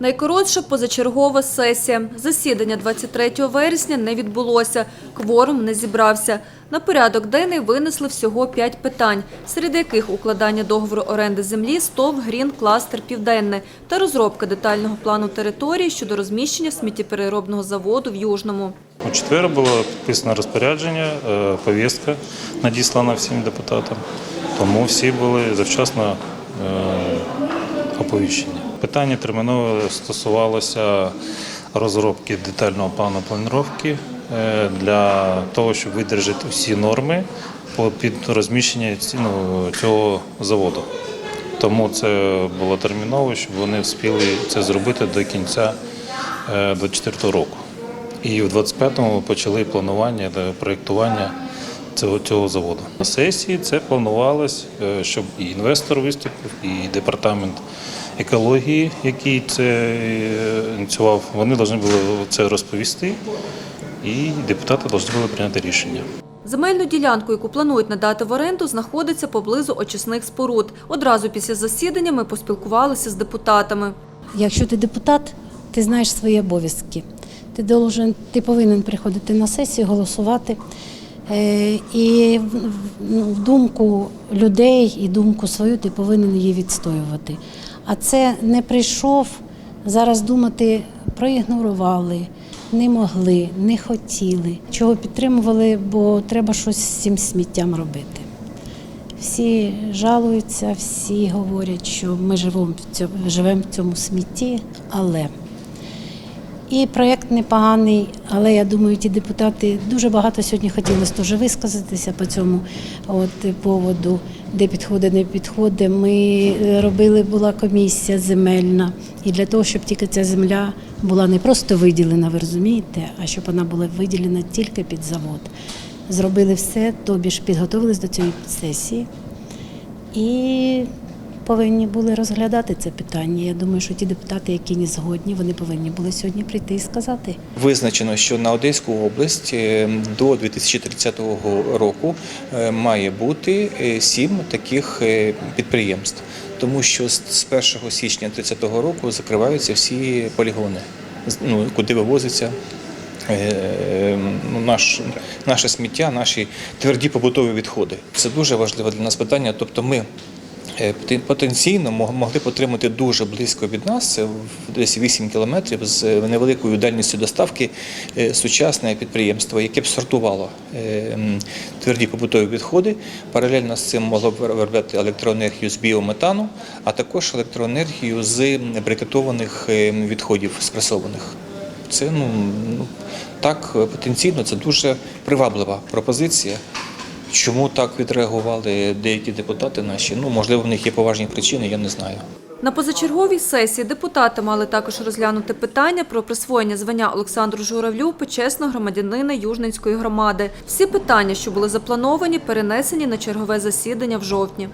Найкоротша позачергова сесія. Засідання 23 вересня не відбулося. Кворум не зібрався. На порядок денний винесли всього п'ять питань, серед яких укладання договору оренди землі СТОВ «Грін Кластер Південне» та розробка детального плану території щодо розміщення сміттєпереробного заводу в Южному. У четвер було підписано розпорядження, е, повістка надіслана всім депутатам, тому всі були завчасно е, оповіщені. Питання терміново стосувалося розробки детального плану планування е, для того, щоб видержати всі норми під розміщення ці- ну, цього заводу. Тому це було терміново, щоб вони встигли це зробити до кінця 2024 року. І в 25-му почали планування та проєктування цього, цього заводу. На сесії це планувалось, е, щоб і інвестор виступив, і департамент екології, який це е, ініціював, вони повинні були це розповісти, і депутати повинні були прийняти рішення. Земельну ділянку, яку планують надати в оренду, знаходиться поблизу очисних споруд. Одразу після засідання ми поспілкувалися з депутатами. Якщо ти депутат, ти знаєш свої обов'язки. Ти должен, ти повинен приходити на сесію, голосувати. Е, І ну, в думку людей і думку свою ти повинен її відстоювати. А це не прийшов зараз думати, проігнорували, не могли, не хотіли. Чого підтримували, бо треба щось з цим сміттям робити. Всі жалуються, всі говорять, що ми живемо в цьому, живемо в цьому смітті, але і проєкт непоганий, але я думаю, ті депутати дуже багато сьогодні хотілося теж висказатися по цьому от, поводу, де підходить, не підходить. Ми е, робили, була комісія земельна, і для того, щоб тільки ця земля була не просто виділена, ви розумієте, а щоб вона була виділена тільки під завод. Зробили все, тобі ж підготовились до цієї сесії і повинні були розглядати це питання. Я думаю, що ті депутати, які не згодні, вони повинні були сьогодні прийти і сказати. Визначено, що на Одеську область е, до 2030 року е, має бути е, сім таких підприємств, тому що з з 1 січня 2030 року закриваються всі полігони, ну, куди вивозиться. ну, Наш, наше сміття, наші тверді побутові відходи. Це дуже важливе для нас питання. Тобто ми потенційно могли б отримати дуже близько від нас, це десь 8 кілометрів з невеликою дальністю доставки е, сучасне підприємство, яке б сортувало е, тверді побутові відходи. Паралельно з цим могло б виробляти електроенергію з біометану, а також електроенергію з брикетованих е, відходів спресованих. Це ну, ну так е, потенційно це дуже приваблива пропозиція. Чому так відреагували деякі депутати наші? Ну можливо, в них є поважні причини, я не знаю. На позачерговій сесії депутати мали також розглянути питання про присвоєння звання Олександру Журавлю почесного громадянина Южненської громади. Всі питання, що були заплановані, перенесені на чергове засідання в жовтні.